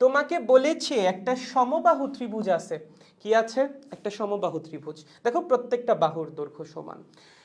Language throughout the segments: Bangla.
তোমাকে বলেছে একটা সমবাহু ত্রিভুজ আছে। কি আছে? একটা সমবাহু ত্রিভুজ। দেখো প্রত্যেকটা বাহুর দৈর্ঘ্য সমান।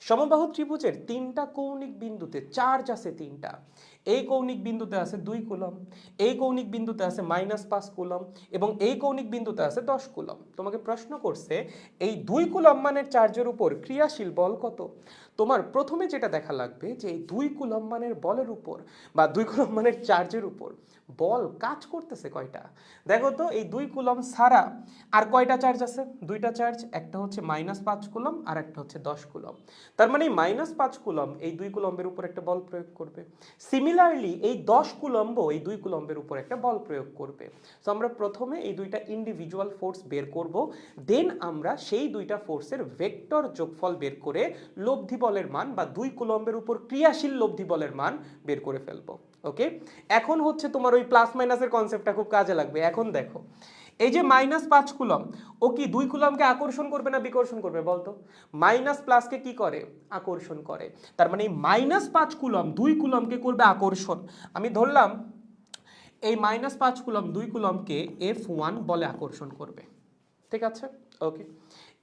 সমবাহু ত্রিভুজের তিনটা কৌণিক বিন্দুতে চার্জ আছে তিনটা। এই কৌণিক বিন্দুতে আছে দুই কুলম, এই কৌণিক বিন্দুতে আছে মাইনাস পাঁচ কুলম এবং এই কৌণিক বিন্দুতে আছে দশ কুলম। তোমাকে প্রশ্ন করছে, এই দুই কুলম মানের চার্জের উপর ক্রিয়াশীল বল কত? তোমার প্রথমে যেটা দেখা লাগবে যে এই দুই কুলম মানের বলের উপর বা দুই কুলম মানের চার্জের উপর বল কাজ করতেছে কয়টা? দেখো তো, এই দুই কুলম ছাড়া আর কয়টা চার্জ আছে? দুইটা চার্জ, একটা হচ্ছে মাইনাস পাঁচ কুলম আর একটা হচ্ছে দশ কুলম। তার মানে মাইনাস পাঁচ কুলম এই দুই কুলম্বের উপর একটা বল প্রয়োগ করবে। সিমিলারলি এই দশ কুলম্ব, এই দুই কুলম্বের উপর একটা বল প্রয়োগ করবে। সো আমরা প্রথমে এই দুইটা ইন্ডিভিজুয়াল ফোর্স বের করব দেন আমরা সেই দুইটা ফোর্সের ভেক্টর যোগফল বের করে লব্ধি বলের মান বা দুই কুলম্বের উপর ক্রিয়াশীল লব্ধি বলের মান বের করে ফেলব। ওকে এখন হচ্ছে তোমার ওই প্লাস মাইনাসের কনসেপ্টটা খুব কাজে লাগবে। এখন দেখো এই যে মাইনাস পাঁচ কুলম, ও কি দুই কুলমকে আকর্ষণ করবে না বিকর্ষণ করবে বলতো? মাইনাস প্লাসকে কি করে? আকর্ষণ করে। তার মানে এই মাইনাস পাঁচ কুলম দুই কুলমকে করবে আকর্ষণ। আমি ধরলাম, এই মাইনাস পাঁচ কুলম দুই কুলমকে এফ ওয়ান বলে আকর্ষণ করবে। ঠিক আছে? ওকে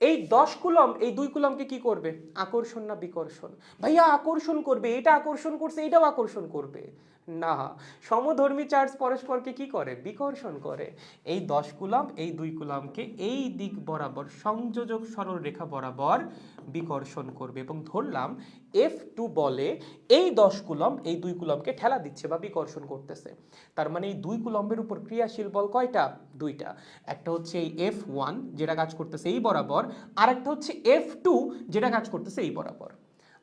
এই দশ কুলম, এই দুই কুলমকে কি করবে? আকর্ষণ না বিকর্ষণ? ভাইয়া, আকর্ষণ করবে, এটা আকর্ষণ করছে, এটাও আকর্ষণ করবে। না। সমধর্মী চার্জ পরস্পরকে কি করে? বিকর্ষণ করে। এই দশ কুলাম, এই দুই কুলমকে এই দিক বরাবর, সংযোজক সরল রেখা বরাবর বিকর্ষণ করবে। এবং ধরলাম এফ টু বলে এই দশ কুলম, এই দুই কুলমকে ঠেলা দিচ্ছে বা বিকর্ষণ করতেছে। তার মানে এই দুই কুলম্বের উপর ক্রিয়াশীল বল কয়টা? দুইটা। একটা হচ্ছে এই এফ ওয়ান যেটা কাজ করতেছে এই বরাবর আর একটা হচ্ছে এফ টু যেটা কাজ করতেছে এই বরাবর।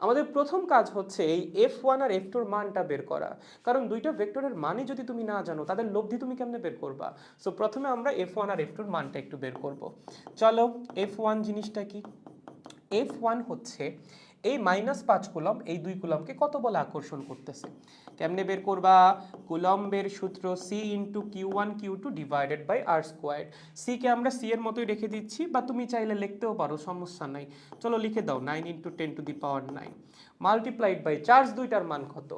আমাদের প্রথম কাজ হচ্ছে এই এফ ওয়ান আর এফ টুর মানটা বের করা। কারণ দুইটা ভেক্টরের মানই যদি তুমি না জানো, তাদের লব্ধি তুমি কেমনে বের করবা? সো প্রথমে আমরা এফ ওয়ান আর এফ টুর মানটা একটু বের করব। চলো এফ ওয়ান জিনিসটা কি? এফ ওয়ান হচ্ছে এই মাইনাস পাঁচ কুলম এই দুই কুলমকে কত বলে আকর্ষণ করতেছে? কেমনে বের করবা? কুলম্বের সূত্র C into Q one Q two divided by R square সিকে আমরা সি এর মতোই রেখে দিচ্ছি, বা তুমি চাইলে লিখতেও পারো, সমস্যা নাই। চলো লিখে দাও nine into ten to the power nine multiplied by charge দুইটার মান কত?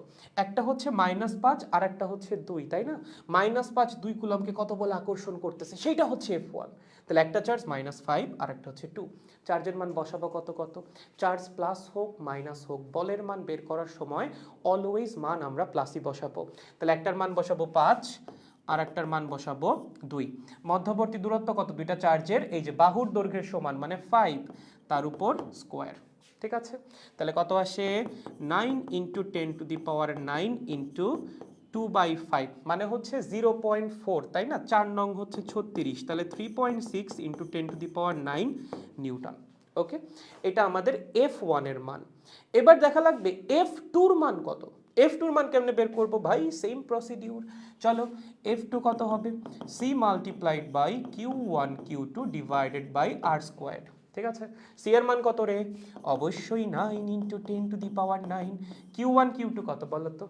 একটা হচ্ছে মাইনাস পাঁচ আর একটা হচ্ছে দুই, তাই না? মাইনাস পাঁচ দুই কুলমকে কত বলে আকর্ষণ করতেছে? সেইটা হচ্ছে এফ ওয়ান তাহলে একটা চার্জ মাইনাস ফাইভ আর একটা হচ্ছে টু চার্জের মান বসাবো কত কত? চার্জ প্লাস হোক মাইনাস হোক, বলের মান বের করার সময় অলওয়েজ মান আমরা প্লাসই বসাবো। তাহলে একটার মান বসাবো পাঁচ আর একটার মান বসাবো দুই। মধ্যবর্তী দূরত্ব কত? দুইটা চার্জের এই যে বাহুর দৈর্ঘ্যের সমান মানে ফাইভ তার উপর স্কোয়ার ঠিক আছে? তাহলে কত আসে? Nine into ten to the power nine into two by five মানে হচ্ছে জিরো পয়েন্ট ফোর তাই না? চার নং হচ্ছে ছত্রিশ, তাহলে three point six into ten to the power nine newton okay এটা আমাদের এফ ওয়ানের মান। এবার দেখা লাগবে এফ টুর মান কত? এফ টুর মান কেমনে বের করব ভাই? সেম প্রসিডিউর চলো এফ টু কত হবে? C multiplied by Q one Q two divided by R square ঠিক আছে? সি এর মান কত রে? অবশ্যই nine into ten to the power nine Q one Q two কত বলো তো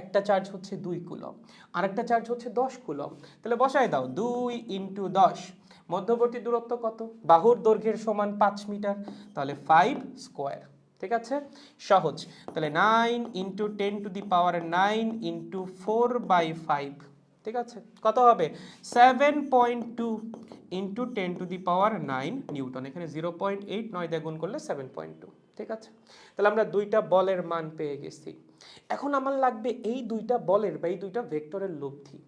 একটা চার্জ হচ্ছে দুই কুলম আর একটা চার্জ হচ্ছে দশ কুলম তাহলে বসায় দাও, দুই ইন্টু দশ। মধ্যবর্তী দূরত্ব কত? বাহুর দৈর্ঘ্যের সমান পাঁচ মিটার। তাহলে ফাইভ স্কোয়ার ঠিক আছে? সহজ। তাহলে nine into ten to the power nine into four by five ঠিক আছে? কত হবে? Seven point two into ten to the power nine newton এখানে জিরো পয়েন্ট এইট নয় দিয়ে করলে সেভেন পয়েন্ট টু ঠিক আছে? তাহলে আমরা দুইটা বলের মান পেয়ে গেছি। এখন আমার লাগবে এই দুইটা বলের বা এই দুইটা ভেক্টরের লব্ধি।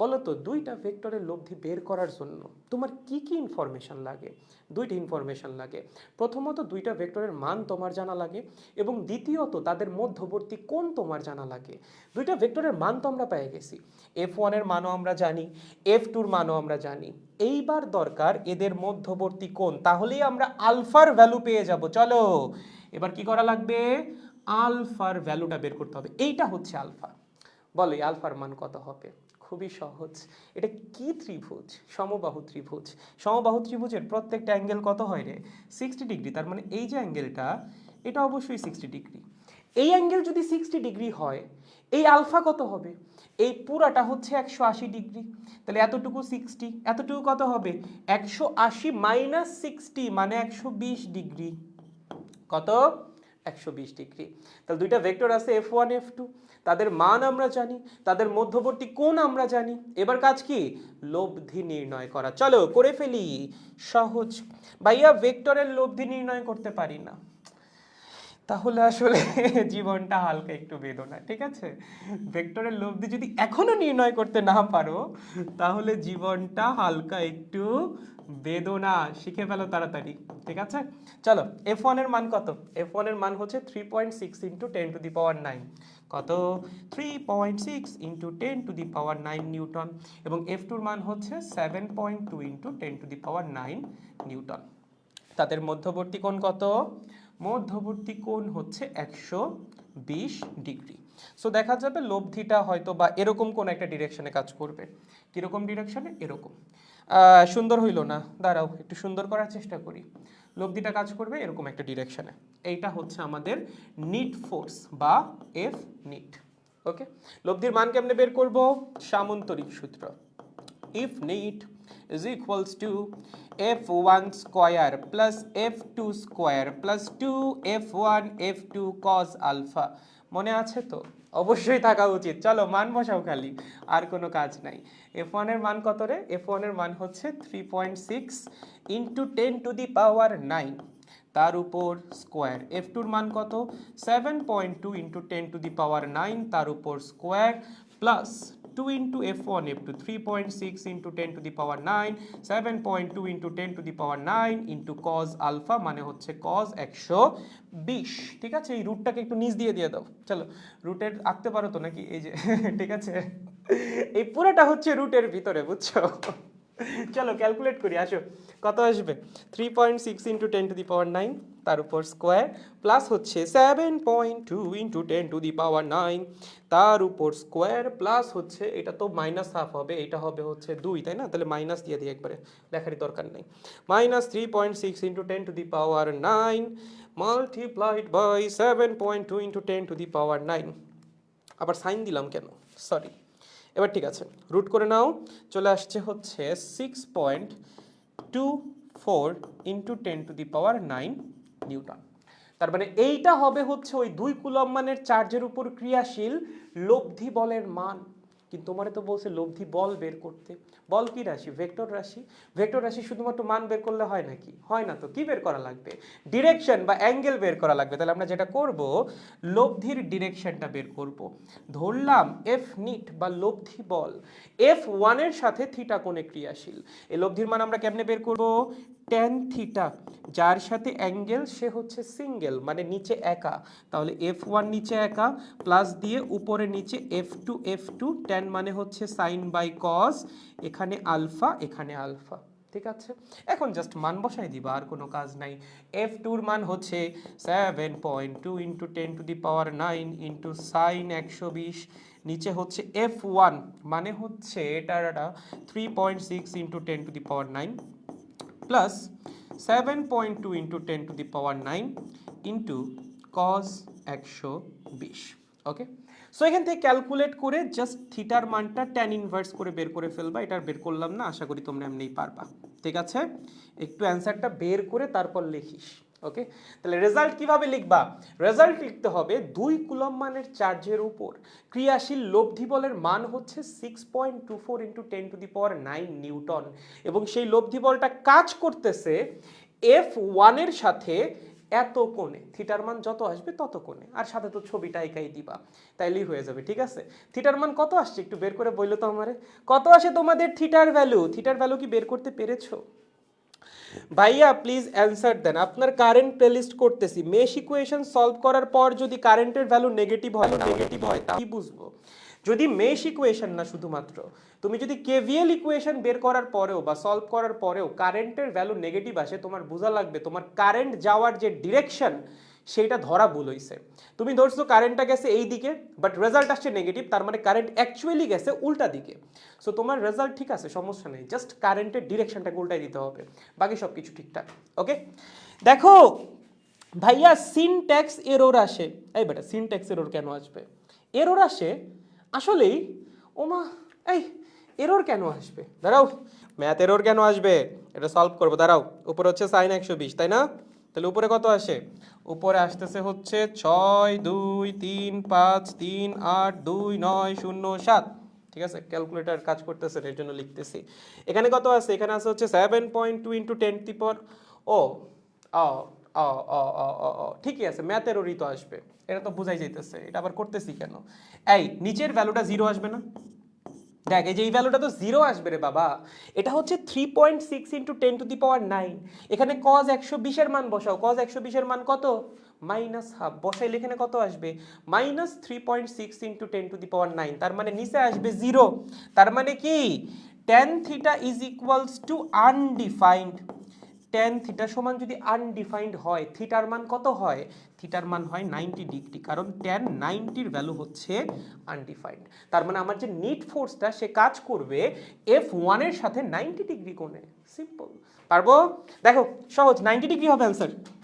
বলো তো দুইটা ভেক্টরের লব্ধি বের করার জন্য তোমার কি কি ইনফরমেশন লাগে? দুইটা ইনফরমেশন লাগে। প্রথমত দুইটা ভেক্টরের মান তোমার জানা লাগে এবং দ্বিতীয়ত তাদের মধ্যবর্তী কোণ তোমার জানা লাগে। দুইটা ভেক্টরের মান তো আমরা পেয়ে গেছি। এফ ওয়ানের মানও আমরা জানি এফ টুর মানও আমরা জানি। এইবার দরকার এদের মধ্যবর্তী কোণ, তাহলেই আমরা আলফার ভ্যালু পেয়ে যাব। চলো, এবার কি করা লাগবে? আলফার ভ্যালুটা বের করতে হবে। এইটা হচ্ছে আলফা। বলো আলফার মান কত হবে? খুবই সহজ। এটা কি ত্রিভুজ? সমবাহু ত্রিভুজ। সমবাহু ত্রিভুজের প্রত্যেকটা অ্যাঙ্গেল কত হয় রে? সিক্সটি ডিগ্রি তার মানে এই যে অ্যাঙ্গেলটা, এটা অবশ্যই সিক্সটি ডিগ্রি এই অ্যাঙ্গেল যদি সিক্সটি ডিগ্রি হয়, এই আলফা কত হবে? এই পুরাটা হচ্ছে একশো আশি ডিগ্রি তাহলে এতটুকু সিক্সটি এতটুকু কত হবে? একশো আশি মাইনাস সিক্সটি মানে একশো বিশ ডিগ্রি কত? একশো বিশ ডিগ্রি। তাহলে দুইটা ভেক্টর আছে এফ ওয়ান, এফ টু। তাদের মান আমরা জানি, তাদের মধ্যবর্তী কোণ আমরা জানি। এবার কাজ কি? লব্ধি নির্ণয় করা। চলো করে ফেলি। সহজ। ভাইয়া, ভেক্টরের লব্ধি নির্ণয় করতে পারি না। তাহলে আসলে জীবনটা হালকা একটু বেদনা, ঠিক আছে? ভেক্টরের লব্ধি যদি এখনও নির্ণয় করতে না পারো, তাহলে জীবনটা হালকা একটু বেদনা শিখে ফেলো তাড়াতাড়ি, ঠিক আছে? চলো এফ ওয়ানের মান কত? এফ ওয়ানের মান হচ্ছে three point six into ten to the power nine কত? Three point six into ten to the power nine newton. এবং এফ টুর মান হচ্ছে seven point two into ten to the power nine newton. তাদের মধ্যবর্তী কোণ কত? মধ্যবর্তী কোণ হচ্ছে একশো বিশ ডিগ্রি। সো দেখা যাবে লব্ধিটা হয়তো বা এরকম কোন একটা ডিরেকশনে কাজ করবে। কীরকম ডিরেকশনে এরকম। সুন্দর হইল না? দাঁড়াও, একটু সুন্দর করার চেষ্টা করি। লব্ধিটা কাজ করবে এরকম একটা ডিরেকশনে এইটা হচ্ছে আমাদের নিট ফোর্স বা এফ নিট ওকে লব্ধির মান কেমনে বের করব? সামন্তরিক সূত্র। If need is equals to f1 square plus f2 square plus 2 f1 f2 cos alpha মনে আছে তো? অবশ্যই থাকা উচিত। চলো, মান বসাও খালি। আর কোনো কাজ নাই। এফ ওয়ানের মান কত রে? এফ ওয়ানের মান হচ্ছে three point six into ten to the power nine তার উপর স্কোয়ার এফ টুর মান কত? Seven point two into ten to the power nine তার উপর square plus two into F one F two three point six power ten to the power nine seven point two into ten to the power nine into cos alpha মানে হচ্ছে একশো বিশ। ঠিক আছে? এই রুটটাকে একটু নিচ দিয়ে দিয়ে দাও। চলো রুটের আঁকতে পারো তো নাকি? এই যে, ঠিক আছে? এই পুরোটা হচ্ছে রুটের ভিতরে, বুঝছ? চলো ক্যালকুলেট করি, আসো। কত আসবে? Three point six into ten to the power nine তার উপর স্কোয়ার প্লাস হচ্ছে seven point two into ten to the power nine তার উপর স্কোয়ার প্লাস হচ্ছে এটা তো মাইনাস হাফ হবে, এটা হবে হচ্ছে দুই, তাই না? তাহলে মাইনাস দিয়ে দিই একবারে, লেখারই দরকার নেই। Minus three point six into ten to the power nine multiplied by seven point two into ten to the power nine আবার সাইন দিলাম কেন? সরি এবার ঠিক আছে রুট করে নাও, চলে আসছে হচ্ছে six point two four into ten to the power nine newton তার মানে এইটা হবে হচ্ছে ওই দুই কুলম্বানের চার্জের উপর ক্রিয়াশীল লব্ধি বলের মান। কিন্তু তোমারে তো বলছে লব্ধি, বল বের করতে। বল কি রাশি? ভেক্টর রাশি? ভেক্টর রাশি শুধুমাত্র মান বের করলে হয় নাকি? হয় না তো, কি বের করা লাগবে? ডিরেকশন বা অ্যাঙ্গেল বের করা লাগবে। তাহলে আমরা যেটা করব, লব্ধির ডিরেকশনটা বের করব। ধরলাম এফ নিট বা লব্ধি বল। এফ ওয়ানের সাথে থিটা কোণে ক্রিয়াশীল। এই লব্ধির মান আমরা কেমনে বের করব? ট্যান থিটা যার সাথে অ্যাঙ্গেল সে হচ্ছে সিঙ্গেল মানে নিচে একা। তাহলে এফ ওয়ান নিচে একা প্লাস দিয়ে উপরে নিচে F two F two tan মানে হচ্ছে সাইন বাই কস এখানে আলফা এখানে আলফা ঠিক আছে? এখন জাস্ট মান বসাই দিবা, আর কোনো কাজ নাই। এফ টুর মান হচ্ছে seven point two into ten to the power nine into sine একশো বিশ, নিচে হচ্ছে এফ ওয়ান মানে হচ্ছে এটার three point six into ten to the power nine plus seven point two into ten to the power nine into cos একশো বিশ ওকে সো এখান থেকে ক্যালকুলেট করে জাস্ট থিটার মানটা ট্যান ইনভার্স করে বের করে ফেলবা। এটা বের করলাম না, আশা করি তোমরা এমনিই পারবা। ঠিক আছে? একটু অ্যান্সারটা বের করে তারপর লিখিস ওকে তাহলে রেজাল্ট কীভাবে লিখবা? রেজাল্ট লিখতে হবে দুই কুলম মানের চার্জের উপর। ক্রিয়াশীল লব্ধি বলের মান হচ্ছে six point two four into ten to the power nine newton এবং সেই লব্ধি বলটা কাজ করতেছে এফ ওয়ানের সাথে এত কোণে, থিটার মান যত আসবে তত কোণে। আর সাথে তো ছবিটা একাই দিবা, তাইলেই হয়ে যাবে, ঠিক আছে? থিটার মান কত আসছে একটু বের করে বলল তো আমারে? কত আসে তোমাদের থিটার ভ্যালু? থিটার ভ্যালু কি বের করতে পেরেছ? ভাইয়া প্লিজ অ্যান্সার দেন। আপনার কারেন্ট প্লেলিস্ট করতেছি। মেশ ইকুয়েশন সলভ করার পর যদি কারেন্টের ভ্যালু নেগেটিভ হয় নেগেটিভ হয় তা। কি বুঝব? যদি মেশ ইকুয়েশন না শুধুমাত্র, তুমি যদি কেভিএল ইকুয়েশন বের করার পরেও বা সলভ করার পরেও কারেন্টের ভ্যালু নেগেটিভ আসে, তোমার বোঝা লাগবে তোমার কারেন্ট যাওয়ার যে ডিরেকশন সেইটা ধরা ভুল হইছে। তুমি ধরছো কারেন্টটা গেছে এই দিকে বাট রেজাল্ট আসছে নেগেটিভ তার মানে কারেন্ট অ্যাকচুয়ালি গেছে উল্টা দিকে। সো তোমার রেজাল্ট ঠিক আছে, সমস্যা নেই জাস্ট কারেন্টের ডিরেকশনটাকে উল্টাই দিতে হবে, বাকি সব কিছু ঠিকঠাক ওকে দেখো, ভাইয়া সিনট্যাক্স এরর আসে, এই বেটা সিনট্যাক্স এরর কেন আসবে? এরর আসে আসলেই? ওমা, এই এরর কেন আসবে? দাঁড়াও ম্যাথ এরর কেন আসবে? এটা সলভ করব, দাঁড়াও, উপর হচ্ছে সাইন একশো বিশ, তাই না? তাহলে উপরে কত আসে? উপরে আসতেছে হচ্ছে ছয়, দুই, তিন, পাঁচ, তিন, আট, দুই, নয়, শূন্য, সাত। ঠিক আছে? ক্যালকুলেটর কাজ করতেছে, এর জন্য লিখতেছি। এখানে কত আছে? এখানে আছে হচ্ছে seven point two into ten ও অ অ ঠিকই আছে ম্যাথের ওরই তো আসবে। এটা তো বোঝাই যাইতেছে, এটা আবার করতেছি কেন? এই, নিচের ভ্যালুটা জিরো আসবে না? দেখ, এই যে এই ভ্যালুটা তো জিরো আসবে রে বাবা, এটা হচ্ছে three point six into ten to the power nine এখানে কজ একশো বিশের মান বসাও কজ একশো বিশের মান কত? মাইনাস হাফ বসাইলে এখানে কত আসবে? Minus three point six into ten to the power nine তার মানে নিচে আসবে জিরো তার মানে কি? Tan theta is equals to undefined tan theta সমান যদি আনডিফাইন্ড হয় থিটার মান কত হয়? থিটার মান হয় নাইনটি ডিগ্রি কারণ টেন নাইনটির ভ্যালু হচ্ছে আনডিফাইন্ড তার মানে আমার যে নিট ফোর্সটা সে কাজ করবে এফ ওয়ানের সাথে নাইনটি ডিগ্রি কোণে। সিম্পল পারব? দেখো, সহজ নাইনটি ডিগ্রি হবে অ্যান্সার